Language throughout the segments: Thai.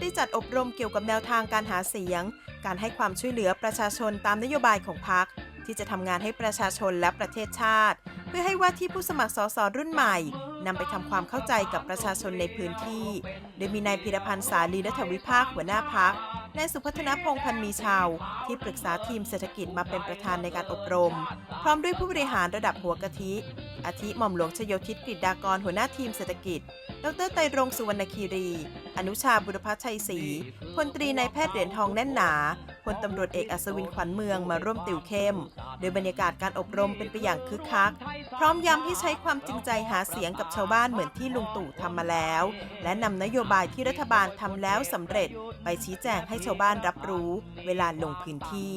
ได้จัดอบรมเกี่ยวกับแนวทางการหาเสียง การให้ความช่วยเหลือประชาชนตามนโยบายของพรรคที่จะทำงานให้ประชาชนและประเทศชาติ เพื่อให้ว่าที่ผู้สมัครสสรุ่นใหม่นำไปทำความเข้าใจกับประชาชนในพื้นที่ โดยมีนายพิรพันธ์สาลีรัฐวิภาคหัวหน้าพักนายสุพัฒนพงพันธ์มีชาว ที่ปรึกษาทีมเศรษฐกิจมาเป็นประธานในการอบรม พร้อมด้วยผู้บริหารระดับหัวกะทิ อาทิหม่อมหลวงชโยธิตกฤษดากรหัวหน้าทีมเศรษฐกิจ ดรไตรรงสุวรรณคีรี อนุชาบุรพชัยศรีพลตรีนายแพทย์เหรียญทองแน่นหนาพลตำรวจเอกอัศวินขวัญเมืองมาร่วมติวเข้ม โดยบรรยากาศการอบรมเป็นไปอย่างคึกคัก พร้อมย้ำให้ใช้ความจริงใจหาเสียงกับชาวบ้านเหมือนที่ลุงตู่ทำมาแล้ว และนำนโยบายที่รัฐบาลทำแล้วสำเร็จ ไปชี้แจงให้ชาวบ้านรับรู้ เวลาลงพื้นที่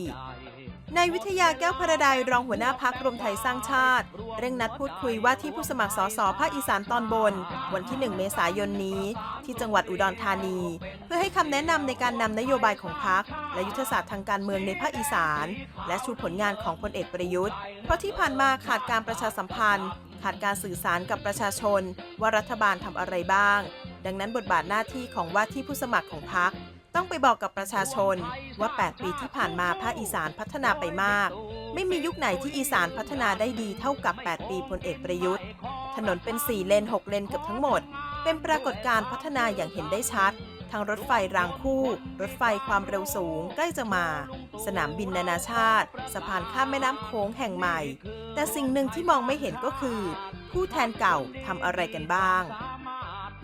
นายวิทยาแก้วพระดายรองหัวหน้าพักรวมไทยสร้างชาติ เร่งนัดพูดคุยว่าที่ผู้สมัครสสภาคอีสานตอนบน วันที่ 1 เมษายนนี้ ที่จังหวัดอุดรธานี เพื่อให้คำแนะนำในการนำนโยบายของพักและยุทธศาสตร์ทางการเมืองในภาคอีสาน และชูผลงานของพลเอกประยุทธ์ เพราะที่ผ่านมาขาดการประชาสัมพันธ์ ขาดการสื่อสารกับประชาชน ว่ารัฐบาลทำอะไรบ้าง ดังนั้นบทบาทหน้าที่ของว่าที่ผู้สมัครของพัก ต้องไปบอกกับประชาชนว่า 8 ปีที่ผ่านมาภาคอีสานพัฒนาไปมาก ไม่มียุคไหนที่อีสานพัฒนาได้ดีเท่ากับ 8 ปีพลเอกประยุทธ์ ถนนเป็น 4 เลน 6 เลนเกือบทั้งหมด เป็นปรากฏการณ์พัฒนาอย่างเห็นได้ชัดทั้งรถไฟรางคู่ รถไฟความเร็วสูงใกล้จะมา สนามบินนานาชาติ สะพานข้ามแม่น้ำโค้งแห่งใหม่ แต่สิ่งหนึ่งที่มองไม่เห็นก็คือ ผู้แทนเก่าทำอะไรกันบ้าง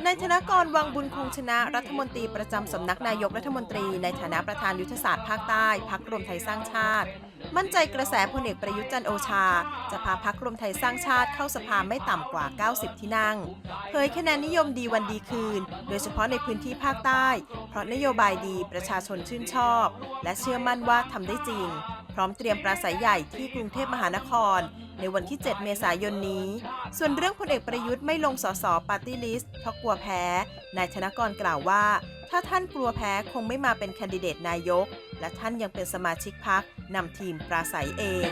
นายธนกรวังบุญคงชนะรัฐมนตรีประจำสำนักนายกรัฐมนตรี ในฐานะประธานยุทธศาสตร์ภาคใต้พักรวมไทยสร้างชาติ มั่นใจกระแสพลเอกประยุทธ์จันโอชา จะพาพักรวมไทยสร้างชาติเข้าสภาไม่ต่ำกว่า 90 ที่นั่ง เผยคะแนนนิยมดีวันดีคืน โดยเฉพาะในพื้นที่ภาคใต้ เพราะนโยบายดีประชาชนชื่นชอบ และเชื่อมั่นว่าทำได้จริง พร้อมเตรียมปราศัยใหญ่ที่กรุงเทพมหานคร ในวันที่ 7 เมษายนนี้ ส่วนเรื่องพลเอกประยุทธ์ไม่ลงสสปาร์ตี้ลิสต์เพราะกลัวแพ้ นายธนกรกล่าวว่า ถ้าท่านกลัวแพ้คงไม่มาเป็นแคนดิเดตนายก และท่านยังเป็นสมาชิกพักนำทีมปราศัยเอง